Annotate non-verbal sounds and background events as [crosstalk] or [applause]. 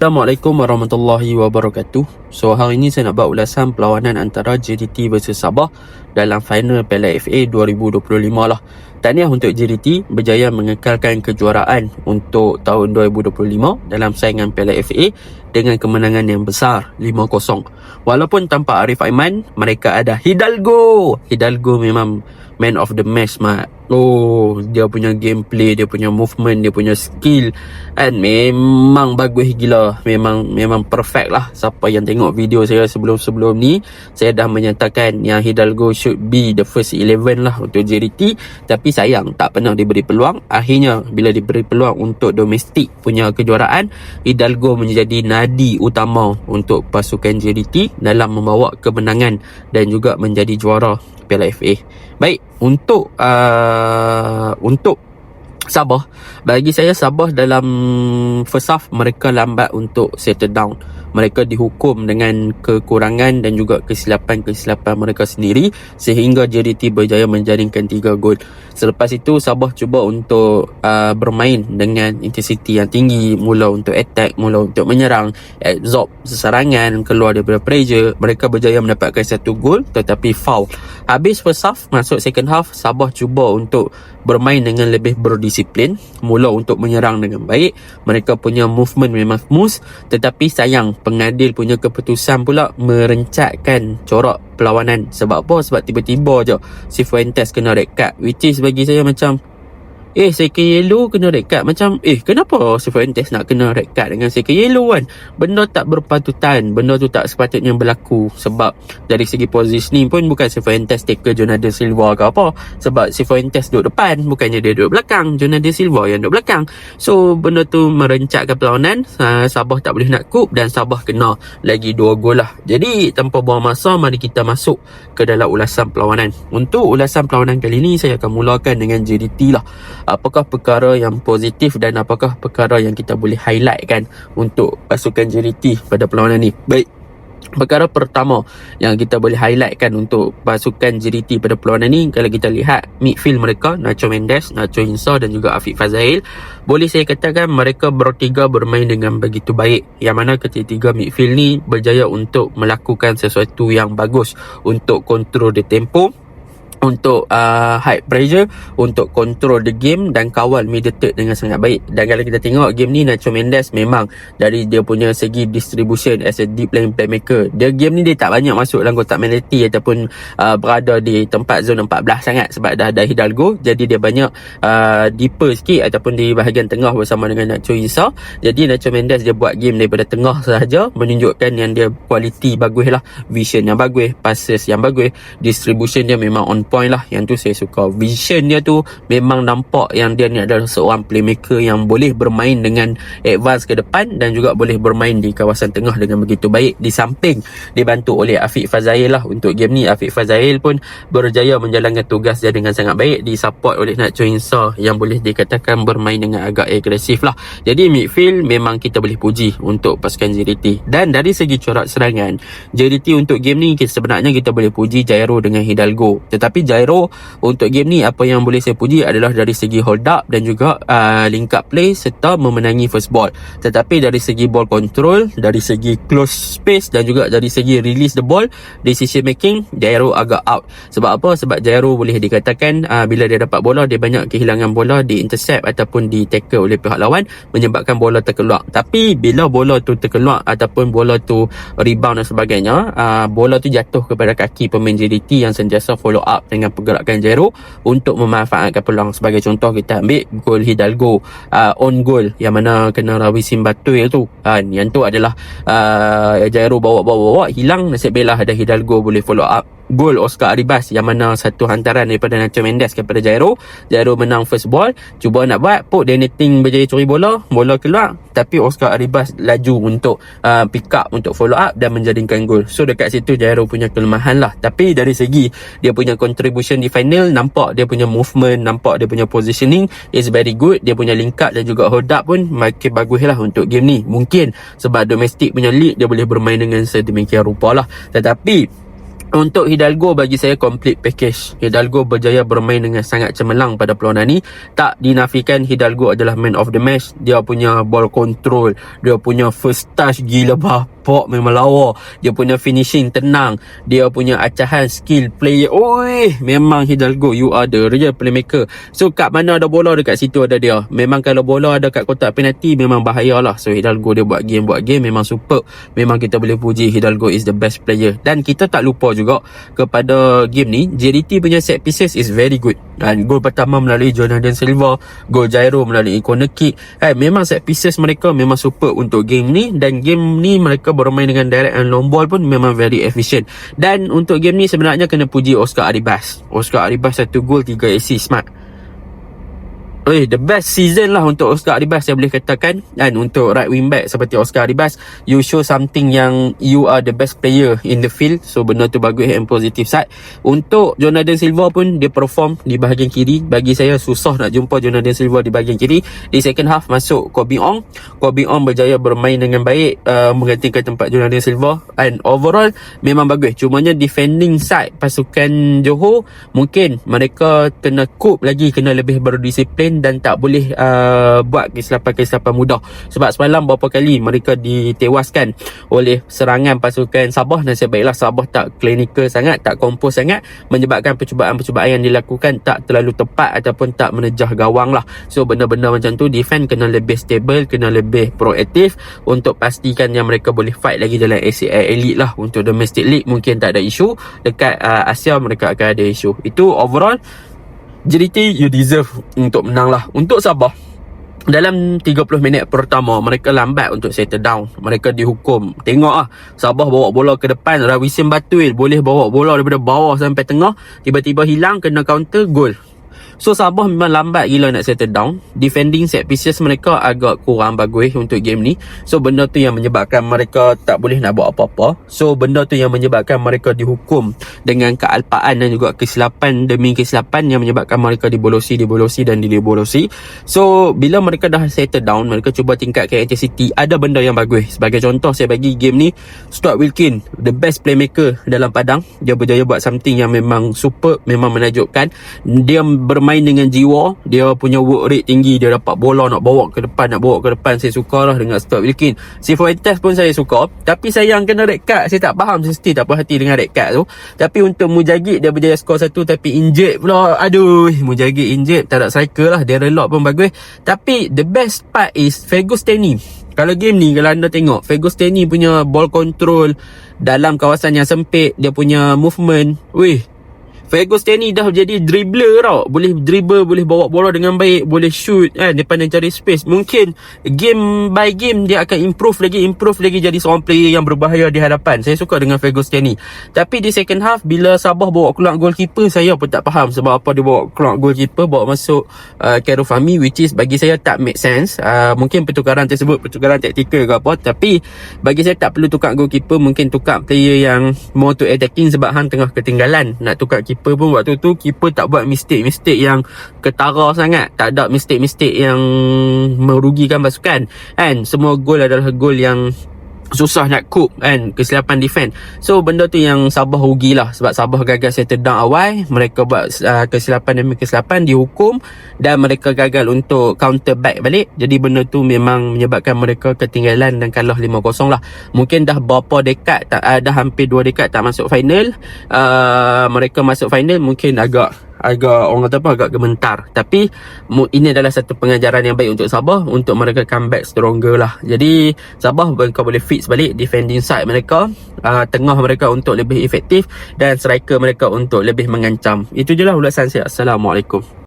Assalamualaikum warahmatullahi wabarakatuh. So hari ini saya nak buat ulasan perlawanan antara JDT versus Sabah dalam final Piala FA 2025 lah. Tahniah untuk JDT berjaya mengekalkan kejuaraan untuk tahun 2025 dalam saingan Piala FA dengan kemenangan yang besar 5-0. Walaupun tanpa Arif Aiman, mereka ada Hidalgo. Hidalgo memang man of the match mat. Oh, dia punya gameplay, dia punya movement, dia punya skill and memang bagus gila. Memang memang perfect lah. Siapa yang tengok video saya sebelum-sebelum ni, saya dah menyatakan yang Hidalgo should be the first 11 lah untuk JDT. Tapi sayang, tak pernah diberi peluang. Akhirnya, bila diberi peluang untuk domestik punya kejuaraan, Hidalgo menjadi nadi utama untuk pasukan JDT dalam membawa kemenangan dan juga menjadi juara Piala FA. Baik, untuk uh, untuk Sabah, bagi saya Sabah dalam first half mereka lambat untuk settle down mereka dihukum dengan kekurangan dan juga kesilapan-kesilapan mereka sendiri sehingga JDT berjaya menjaringkan 3 gol. Selepas itu Sabah cuba untuk uh, bermain dengan intensiti yang tinggi, mula untuk attack, mula untuk menyerang, absorb sesarangan, keluar daripada pressure. Mereka berjaya mendapatkan satu gol tetapi foul. Habis first half, masuk second half, Sabah cuba untuk bermain dengan lebih berdisiplin, mula untuk menyerang dengan baik. Mereka punya movement memang smooth tetapi sayang pengadil punya keputusan pula merencatkan corak perlawanan. Sebab apa? Sebab tiba-tiba je si Fuentes kena red card which is bagi saya macam Eh second yellow kena red card. Macam eh kenapa si Fuentes nak kena red card dengan second yellow kan? Benda tak berpatutan. Benda tu tak sepatutnya berlaku Sebab dari segi positioning pun Bukan si Fuentes take Jonathan Silva ke apa. Sebab si Fuentes duduk depan Bukannya dia duduk belakang. Jonathan Silva yang duduk belakang. So benda tu merencatkan perlawanan. Uh, Sabah tak boleh nak kup Dan Sabah kena lagi dua gol lah. Jadi tanpa buang masa Mari kita masuk ke dalam ulasan perlawanan. Untuk ulasan perlawanan kali ni Saya akan mulakan dengan JDT lah apakah perkara yang positif dan apakah perkara yang kita boleh highlight kan untuk pasukan JDT pada perlawanan ni. Baik. Perkara pertama yang kita boleh highlightkan untuk pasukan JDT pada perlawanan ni kalau kita lihat midfield mereka Nacho Mendes, Nacho Insa dan juga Afiq Fazail boleh saya katakan mereka bertiga bermain dengan begitu baik yang mana ketiga midfield ni berjaya untuk melakukan sesuatu yang bagus untuk kontrol the tempo untuk uh, high pressure untuk control the game dan kawal middle third dengan sangat baik. Dan kalau kita tengok game ni Nacho Mendes memang dari dia punya segi distribution as a deep lane playmaker. Dia game ni dia tak banyak masuk dalam kotak penalty ataupun uh, berada di tempat zone 14 sangat sebab dah ada Hidalgo. Jadi dia banyak uh, deeper sikit ataupun di bahagian tengah bersama dengan Nacho Isa jadi Nacho Mendes dia buat game daripada tengah [laughs] sahaja menunjukkan yang dia quality bagus lah vision yang bagus passes yang bagus distribution dia memang on point lah. Yang tu saya suka. Vision dia tu memang nampak yang dia ni adalah seorang playmaker yang boleh bermain dengan advance ke depan dan juga boleh bermain di kawasan tengah dengan begitu baik. Di samping dibantu oleh Afiq Fazail lah. Untuk game ni Afiq Fazail pun berjaya menjalankan tugas dia dengan sangat baik. Di support oleh Nacho Insa yang boleh dikatakan bermain dengan agak agresif lah. Jadi midfield memang kita boleh puji untuk pasukan JDT dan dari segi corak serangan JDT untuk game ni sebenarnya kita boleh puji Jairo dengan Hidalgo. Tetapi Jairo untuk game ni apa yang boleh saya puji adalah dari segi hold up dan juga uh, link up play serta memenangi first ball. Tetapi dari segi ball control dari segi close space dan juga dari segi release the ball decision making Jairo agak out. Sebab apa? Sebab Jairo boleh dikatakan uh, bila dia dapat bola dia banyak kehilangan bola di intercept ataupun di tackle oleh pihak lawan menyebabkan bola terkeluar. Tapi bila bola tu terkeluar ataupun bola tu rebound dan sebagainya uh, bola tu jatuh kepada kaki pemain JDT yang sentiasa follow up dengan pergerakan Jero untuk memanfaatkan peluang. Sebagai contoh kita ambil gol Hidalgo uh, on goal yang mana kena Rawi Simbatul tu. Uh, yang tu adalah uh, Jairo bawa-bawa hilang nasib belah ada Hidalgo boleh follow up gol Oscar Aribas yang mana satu hantaran daripada Nacho Mendes kepada Jairo. Jairo menang first ball. Cuba nak buat put Deniting berjaya curi bola. Bola keluar tapi Oscar Aribas laju untuk uh, pick up untuk follow up dan menjadikan gol. So dekat situ Jairo punya kelemahan lah. Tapi dari segi dia punya contribution di final nampak dia punya movement nampak dia punya positioning is very good. Dia punya link up dan juga hold up pun makin bagus lah untuk game ni. Mungkin sebab domestic punya league dia boleh bermain dengan sedemikian rupa lah. Tetapi untuk Hidalgo bagi saya complete package. Hidalgo berjaya bermain dengan sangat cemerlang pada perlawanan ni. Tak dinafikan Hidalgo adalah man of the match. Dia punya ball control, dia punya first touch gila bapak memang lawa. Dia punya finishing tenang, dia punya acahan skill player. Oi, memang Hidalgo you are the real playmaker. So kat mana ada bola dekat situ ada dia. Memang kalau bola ada kat kotak penalti memang bahayalah. So Hidalgo dia buat game buat game memang super. Memang kita boleh puji Hidalgo is the best player. Dan kita tak lupa juga kepada game ni JDT punya set pieces is very good dan gol pertama melalui Jonathan Silva gol Jairo melalui corner kick eh, memang set pieces mereka memang super untuk game ni dan game ni mereka bermain dengan direct and long ball pun memang very efficient. Dan untuk game ni sebenarnya kena puji Oscar Aribas. Oscar Aribas satu gol tiga assist. Smart Eh, the best season lah untuk Oscar Aribas saya boleh katakan. Dan untuk right wing back seperti Oscar Aribas you show something yang you are the best player in the field. So benda tu bagus and positive side. Untuk Jonathan Silva pun dia perform di bahagian kiri. Bagi saya susah nak jumpa Jonathan Silva di bahagian kiri. Di second half masuk Kobe Ong. Kobe Ong berjaya bermain dengan baik uh, menggantikan tempat Jonathan Silva. And overall memang bagus. Cumanya defending side pasukan Johor mungkin mereka kena cope lagi kena lebih berdisiplin dan tak boleh uh, buat kesilapan-kesilapan mudah. Sebab semalam beberapa kali mereka ditewaskan oleh serangan pasukan Sabah. Dan sebaiklah Sabah tak klinikal sangat tak kompos sangat. Menyebabkan percubaan-percubaan yang dilakukan tak terlalu tepat ataupun tak menejah gawang lah. So benda-benda macam tu defend kena lebih stable kena lebih proaktif untuk pastikan yang mereka boleh fight lagi dalam ACL Elite lah. Untuk domestic league mungkin tak ada isu. Dekat uh, Asia mereka akan ada isu. Itu overall JDT you deserve untuk menang lah Untuk Sabah dalam 30 minit pertama mereka lambat untuk settle down. Mereka dihukum. Tengok ah Sabah bawa bola ke depan. Rawisim Batuil boleh bawa bola daripada bawah sampai tengah. Tiba-tiba hilang kena counter gol So Sabah memang lambat gila nak settle down. Defending set pieces mereka agak kurang bagus untuk game ni. So benda tu yang menyebabkan mereka tak boleh nak buat apa-apa. So benda tu yang menyebabkan mereka dihukum Dengan kealpaan dan juga kesilapan demi kesilapan Yang menyebabkan mereka dibolosi, dibolosi dan dibolosi. So bila mereka dah settle down Mereka cuba tingkatkan intensity Ada benda yang bagus. Sebagai contoh saya bagi game ni Stuart Wilkin The best playmaker dalam padang. Dia berjaya buat something yang memang super Memang menajubkan Dia bermain bermain dengan jiwa dia punya work rate tinggi dia dapat bola nak bawa ke depan nak bawa ke depan saya suka lah dengan Stuart Wilkin. Si Fuentes pun saya suka tapi sayang kena red card. Saya tak faham saya still tak puas hati dengan red card tu. Tapi untuk Mujagid dia berjaya skor satu tapi injured pula. Aduh Mujagid injured tak ada cycle lah. Dia relok pun bagus. Tapi the best part is Fegosteni kalau game ni kalau anda tengok Fegosteni punya ball control dalam kawasan yang sempit dia punya movement weh Fergus Stanley dah jadi dribbler tau. Boleh dribble Boleh bawa bola dengan baik Boleh shoot kan Dia pandai cari space. Mungkin Game by game Dia akan improve lagi Improve lagi Jadi seorang player yang berbahaya Di hadapan. Saya suka dengan Fergus Stanley Tapi di second half Bila Sabah bawa keluar goalkeeper Saya pun tak faham Sebab apa dia bawa keluar goalkeeper Bawa masuk uh, Kero Fahmi Which is bagi saya tak make sense. Uh, Mungkin pertukaran tersebut Pertukaran taktikal ke apa Tapi Bagi saya tak perlu tukar goalkeeper. Mungkin tukar player yang More to attacking Sebab Han tengah ketinggalan. Nak tukar keeper keeper pun waktu tu keeper tak buat mistake-mistake yang ketara sangat. Tak ada mistake-mistake yang merugikan pasukan. Kan? Semua gol adalah gol yang susah nak cope kan kesilapan defend. So benda tu yang Sabah rugi lah sebab Sabah gagal settle down awal mereka buat uh, kesilapan demi kesilapan dihukum dan mereka gagal untuk counter back balik. Jadi benda tu memang menyebabkan mereka ketinggalan dan kalah 5-0 lah. Mungkin dah berapa dekat tak, uh, dah hampir 2 dekat tak masuk final uh, mereka masuk final mungkin agak agak orang kata apa agak gementar. Tapi ini adalah satu pengajaran yang baik untuk Sabah untuk mereka comeback stronger lah. Jadi Sabah mereka boleh fix balik defending side mereka uh, tengah mereka untuk lebih efektif dan striker mereka untuk lebih mengancam. Itu je lah ulasan saya. Assalamualaikum